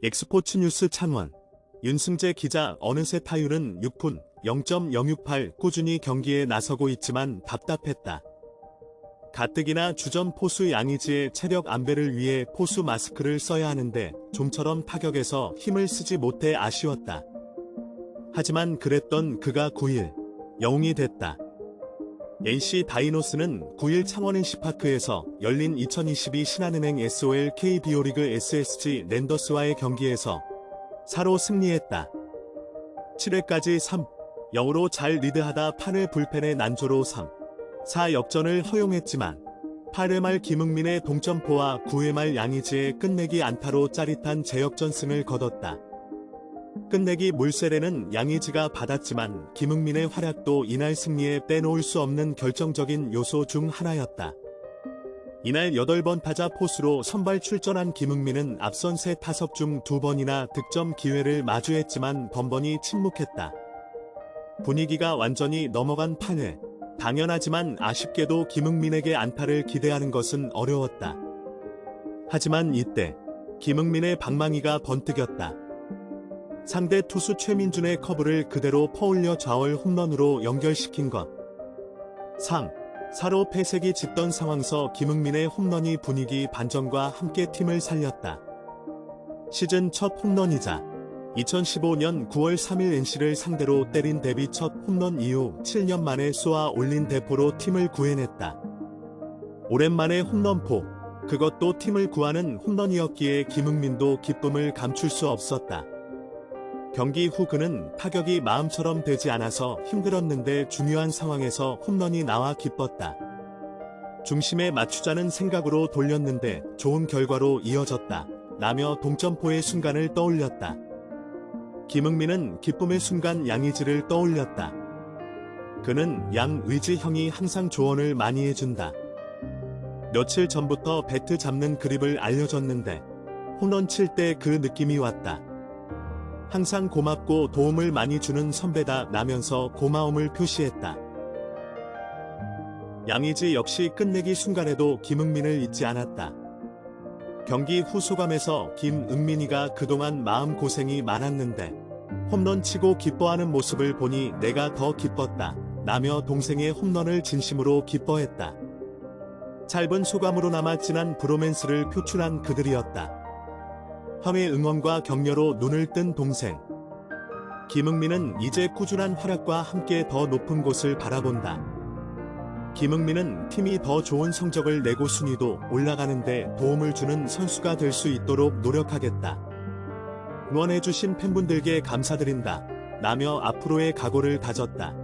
엑스포츠 뉴스 창원 윤승재 기자 어느새 타율은 6분 0.068 꾸준히 경기에 나서고 있지만 답답했다. 가뜩이나 주전 포수 양의지의 체력 안배를 위해 포수 마스크를 써야 하는데 좀처럼 타격에서 힘을 쓰지 못해 아쉬웠다. 하지만 그랬던 그가 9일 영웅이 됐다. NC 다이노스는 9일 창원 NC파크에서 열린 2022 신한은행 SOL KBO 리그 SSG 랜더스와의 경기에서 4로 승리했다. 7회까지 3, 0으로 잘 리드하다 8회 불펜의 난조로 3, 4 역전을 허용했지만 8회 말 김흥민의 동점포와 9회 말 양의지의 끝내기 안타로 짜릿한 재역전승을 거뒀다. 끝내기 물세례는 양의지가 받았지만 김흥민의 활약도 이날 승리에 빼놓을 수 없는 결정적인 요소 중 하나였다. 이날 8번 타자 포수로 선발 출전한 김흥민은 앞선 세 타석 중 두 번이나 득점 기회를 마주했지만 번번이 침묵했다. 분위기가 완전히 넘어간 8회. 당연하지만 아쉽게도 김흥민에게 안타를 기대하는 것은 어려웠다. 하지만 이때 김흥민의 방망이가 번뜩였다. 상대 투수 최민준의 커브를 그대로 퍼올려 좌월 홈런으로 연결시킨 것. 3. 4로 패색이 짙던 상황서 김흥민의 홈런이 분위기 반전과 함께 팀을 살렸다. 시즌 첫 홈런이자 2015년 9월 3일 NC를 상대로 때린 데뷔 첫 홈런 이후 7년 만에 쏘아 올린 대포로 팀을 구해냈다. 오랜만에 홈런포, 그것도 팀을 구하는 홈런이었기에 김흥민도 기쁨을 감출 수 없었다. 경기 후 그는 타격이 마음처럼 되지 않아서 힘들었는데 중요한 상황에서 홈런이 나와 기뻤다. 중심에 맞추자는 생각으로 돌렸는데 좋은 결과로 이어졌다. 라며 동점포의 순간을 떠올렸다. 김흥민은 기쁨의 순간 양의지를 떠올렸다. 그는 양의지 형이 항상 조언을 많이 해준다. 며칠 전부터 배트 잡는 그립을 알려줬는데 홈런 칠 때 그 느낌이 왔다. 항상 고맙고 도움을 많이 주는 선배다 라면서 고마움을 표시했다. 양의지 역시 끝내기 순간에도 김흥민을 잊지 않았다. 경기 후 소감에서 김응민이가 그동안 마음고생이 많았는데 홈런 치고 기뻐하는 모습을 보니 내가 더 기뻤다. 라며 동생의 홈런을 진심으로 기뻐했다. 짧은 소감으로 남아 진한 브로맨스를 표출한 그들이었다. 화해 응원과 격려로 눈을 뜬 동생. 김흥민은 이제 꾸준한 활약과 함께 더 높은 곳을 바라본다. 김흥민은 팀이 더 좋은 성적을 내고 순위도 올라가는데 도움을 주는 선수가 될 수 있도록 노력하겠다. 응원해주신 팬분들께 감사드린다. 라며 앞으로의 각오를 다졌다.